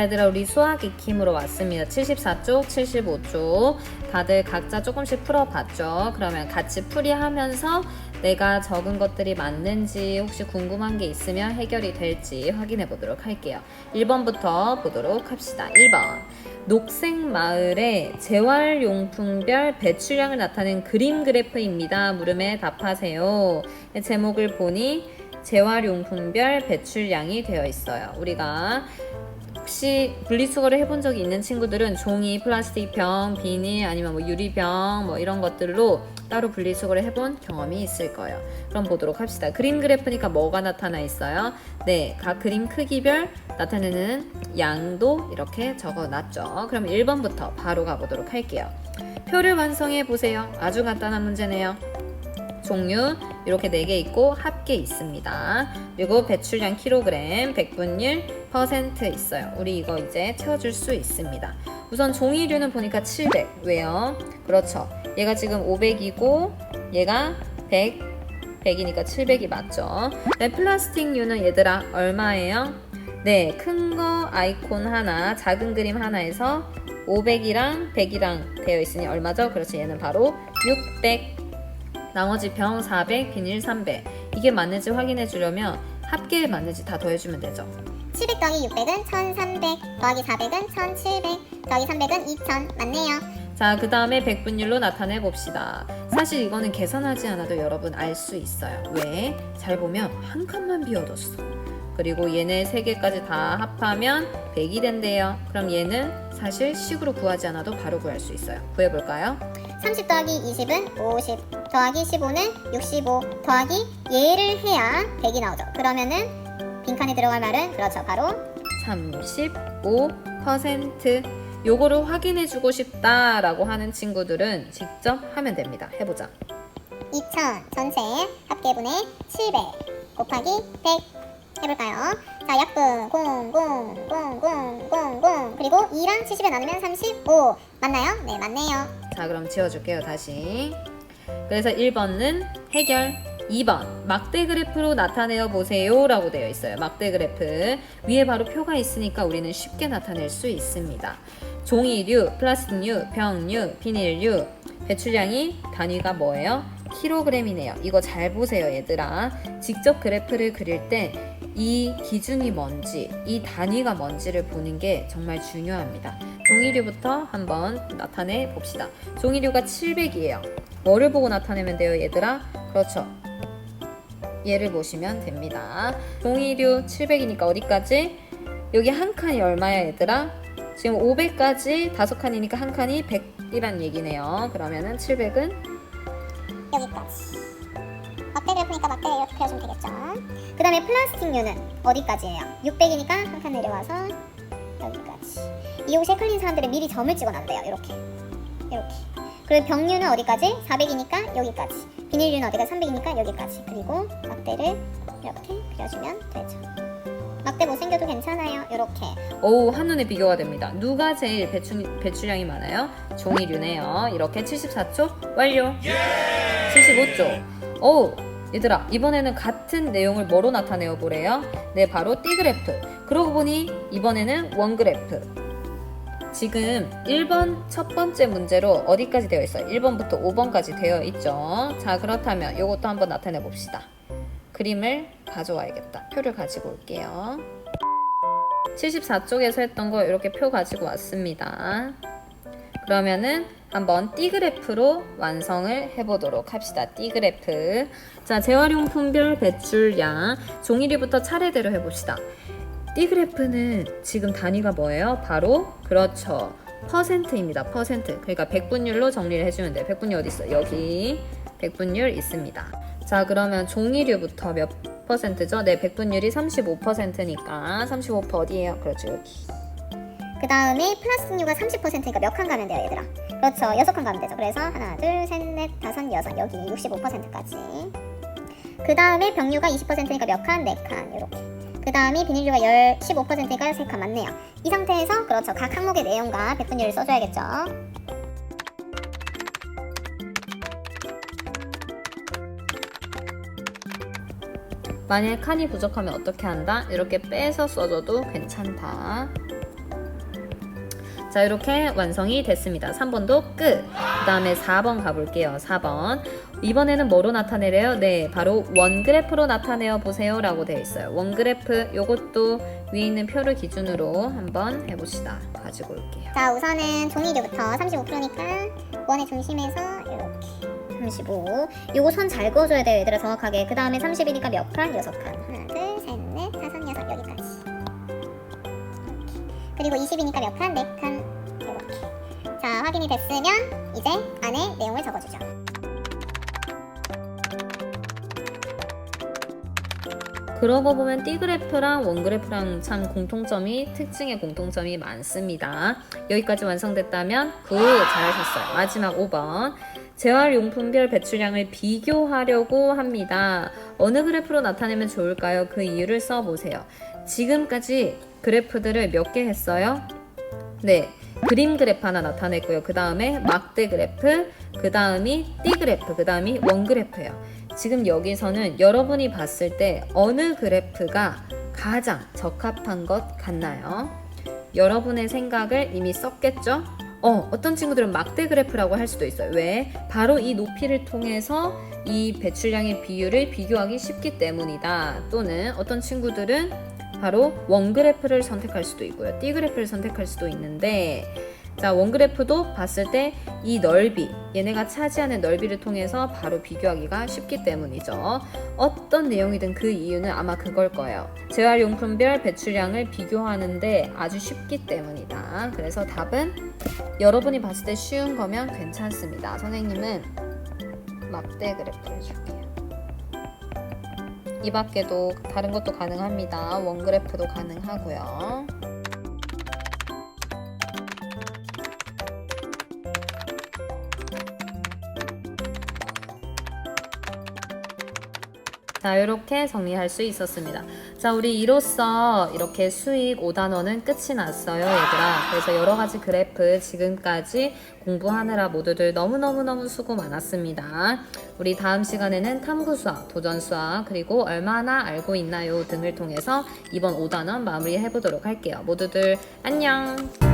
자, 얘들아, 우리 수학 익힘으로 왔습니다. 74쪽, 75쪽. 다들 각자 조금씩 풀어봤죠? 그러면 같이 풀이하면서 내가 적은 것들이 맞는지 혹시 궁금한 게 있으면 해결이 될지 확인해 보도록 할게요. 1번부터 보도록 합시다. 1번. 녹색 마을의 재활용품별 배출량을 나타낸 그림 그래프입니다. 물음에 답하세요. 제목을 보니 재활용품별 배출량이 되어 있어요. 우리가 혹시 분리수거를 해본 적이 있는 친구들은 종이, 플라스틱 병, 비닐 아니면 뭐 유리병 뭐 이런 것들로 따로 분리수거를 해본 경험이 있을 거예요. 그럼 보도록 합시다. 그림 그래프니까 뭐가 나타나 있어요? 네, 각 그림 크기별 나타내는 양도 이렇게 적어놨죠. 그럼 1번부터 바로 가보도록 할게요. 표를 완성해 보세요. 아주 간단한 문제네요. 종류 이렇게 4개 있고 합계 있습니다. 그리고 배출량 킬로그램, 백분율, 퍼센트 있어요. 우리 이거 이제 채워줄 수 있습니다. 우선 종이류는 보니까 700. 왜요? 그렇죠. 얘가 지금 500이고 얘가 100. 100이니까 700이 맞죠. 네, 플라스틱류는 얘들아 얼마예요? 네, 큰 거 아이콘 하나, 작은 그림 하나에서 500이랑 100이랑 되어 있으니 얼마죠? 그렇지. 얘는 바로 600. 나머지 병 400, 비닐 300. 이게 맞는지 확인해 주려면 합계에 맞는지 다 더해주면 되죠. 700 더하기 600은 1300 더하기 400은 1700 더하기 300은 2000 맞네요 자, 그 다음에 백분율로 나타내 봅시다. 사실 이거는 계산하지 않아도 여러분 알 수 있어요. 왜? 잘 보면 한 칸만 비워뒀어. 그리고 얘네 세 개까지 다 합하면 100이 된대요. 그럼 얘는 사실 식으로 구하지 않아도 바로 구할 수 있어요. 구해볼까요? 30 더하기 20은 50 더하기 15는 65 더하기 얘를 해야 100이 나오죠 그러면은 빈칸에 들어갈 말은 그렇죠 바로 35% 요거를 확인해 주고 싶다라고 하는 친구들은 직접 하면 됩니다. 해 보자. 2000 전체 합계분의 700 곱하기 100 해볼까요? 자 약분 0 0 0 0 0 0 그리고 2랑 70에 나누면 35 맞나요? 네 맞네요 자, 그럼 지워줄게요, 다시. 그래서 1번은 해결. 2번, 막대 그래프로 나타내어 보세요. 라고 되어 있어요. 막대 그래프. 위에 바로 표가 있으니까 우리는 쉽게 나타낼 수 있습니다. 종이류, 플라스틱류, 병류, 비닐류. 배출량이 단위가 뭐예요? 킬로그램이네요. 이거 잘 보세요, 얘들아. 직접 그래프를 그릴 때 이 기준이 뭔지, 이 단위가 뭔지를 보는 게 정말 중요합니다. 종이류부터 한번 나타내 봅시다. 종이류가 700이에요. 뭐를 보고 나타내면 돼요, 얘들아? 그렇죠. 얘를 보시면 됩니다. 종이류 700이니까 어디까지? 여기 한 칸이 얼마야, 얘들아? 지금 500까지 다섯 칸이니까 한 칸이 100이란 얘기네요. 그러면은 700은 여기까지 막대 그래프니까 막대를 이렇게 그려주면 되겠죠 그 다음에 플라스틱류는 어디까지예요? 600이니까 한 칸 내려와서 여기까지 이 옷에 끌린 사람들은 미리 점을 찍어놔도돼요 이렇게 이렇게 그리고 병류는 어디까지? 400이니까 여기까지 비닐류는 어디가 300이니까 여기까지 그리고 막대를 이렇게 그려주면 되죠 막대 못생겨도 괜찮아요 이렇게 오 한눈에 비교가 됩니다. 누가 제일 배출, 배출량이 많아요? 종이류네요. 이렇게 74초 완료. 75초. 오 얘들아 이번에는 같은 내용을 뭐로 나타내어 보래요? 네 바로 띠그래프. 그러고 보니 이번에는 원그래프. 지금 1번 첫 번째 문제로 어디까지 되어 있어요? 1번부터 5번까지 되어 있죠. 자 그렇다면 이것도 한번 나타내 봅시다. 그림을 가져와야겠다. 표를 가지고 올게요. 74쪽에서 했던 거 이렇게 표 가지고 왔습니다. 그러면은 한번 띠그래프로 완성을 해보도록 합시다. 띠그래프. 자, 재활용품별 배출량. 종이류부터 차례대로 해봅시다. 띠그래프는 지금 단위가 뭐예요? 바로, 그렇죠. 퍼센트입니다. 퍼센트. 그러니까 백분율로 정리를 해주면 돼요. 백분율 어디 있어? 여기. 백분율 있습니다. 자, 그러면 종이류부터 몇 퍼센트죠? 네, 백분율이 35%니까 35% 어디예요? 그렇죠, 여기. 그 다음에 플라스틱류가 30%니까 몇 칸 가면 돼요 얘들아 그렇죠 여섯 칸 가면 되죠 그래서 하나 둘셋넷 다섯 여섯 여기 65%까지 그 다음에 병류가 20%니까 몇 칸? 네 칸 이렇게 그 다음에 비닐류가 15%니까 3칸 맞네요 이 상태에서 그렇죠 각 항목의 내용과 백분율을 써줘야겠죠 만약 칸이 부족하면 어떻게 한다? 이렇게 빼서 써줘도 괜찮다. 자, 이렇게 완성이 됐습니다. 3번도 끝. 그 다음에 4번 가볼게요. 4번. 이번에는 뭐로 나타내래요? 네, 바로 원그래프로 나타내어 보세요. 라고 되어 있어요. 원그래프, 요것도 위에 있는 표를 기준으로 한번 해봅시다. 가지고 올게요. 자 우선은 종이류부터 35%니까 원의 중심에서 이렇게 35 요거 선 잘 그어줘야 돼요 얘들아 정확하게 그 다음에 30이니까 몇 칸? 6칸 하나 둘셋넷 다섯 여섯 여기까지. 그리고 20이니까 몇 칸? 4칸 이렇게 자 확인이 됐으면 이제 안에 내용을 적어주죠 그러고 보면 띠그래프랑 원그래프랑 참 공통점이 특징의 공통점이 많습니다. 여기까지 완성됐다면 굿 잘하셨어요. 마지막 5번 재활용품별 배출량을 비교하려고 합니다. 어느 그래프로 나타내면 좋을까요? 그 이유를 써보세요. 지금까지 그래프들을 몇 개 했어요? 네. 그림 그래프 하나 나타냈고요. 그 다음에 막대 그래프, 그 다음이 띠 그래프, 그 다음이 원 그래프예요. 지금 여기서는 여러분이 봤을 때 어느 그래프가 가장 적합한 것 같나요? 여러분의 생각을 이미 썼겠죠? 어, 어떤 친구들은 막대 그래프라고 할 수도 있어요. 왜? 바로 이 높이를 통해서 이 배출량의 비율을 비교하기 쉽기 때문이다. 또는 어떤 친구들은 바로 원그래프를 선택할 수도 있고요. 띠그래프를 선택할 수도 있는데 자, 원그래프도 봤을 때 이 넓이, 얘네가 차지하는 넓이를 통해서 바로 비교하기가 쉽기 때문이죠. 어떤 내용이든 그 이유는 아마 그걸 거예요. 재활용품별 배출량을 비교하는데 아주 쉽기 때문이다. 그래서 답은 여러분이 봤을 때 쉬운 거면 괜찮습니다. 선생님은 막대 그래프 해줄게요. 이 밖에도 다른 것도 가능합니다. 원그래프도 가능하고요. 자, 이렇게 정리할 수 있었습니다. 자, 우리 이로써 이렇게 수익 5단원은 끝이 났어요, 얘들아. 그래서 여러 가지 그래프 지금까지 공부하느라 모두들 너무너무너무 수고 많았습니다. 우리 다음 시간에는 탐구 수학, 도전 수학, 그리고 얼마나 알고 있나요 등을 통해서 이번 5단원 마무리해 보도록 할게요. 모두들 안녕!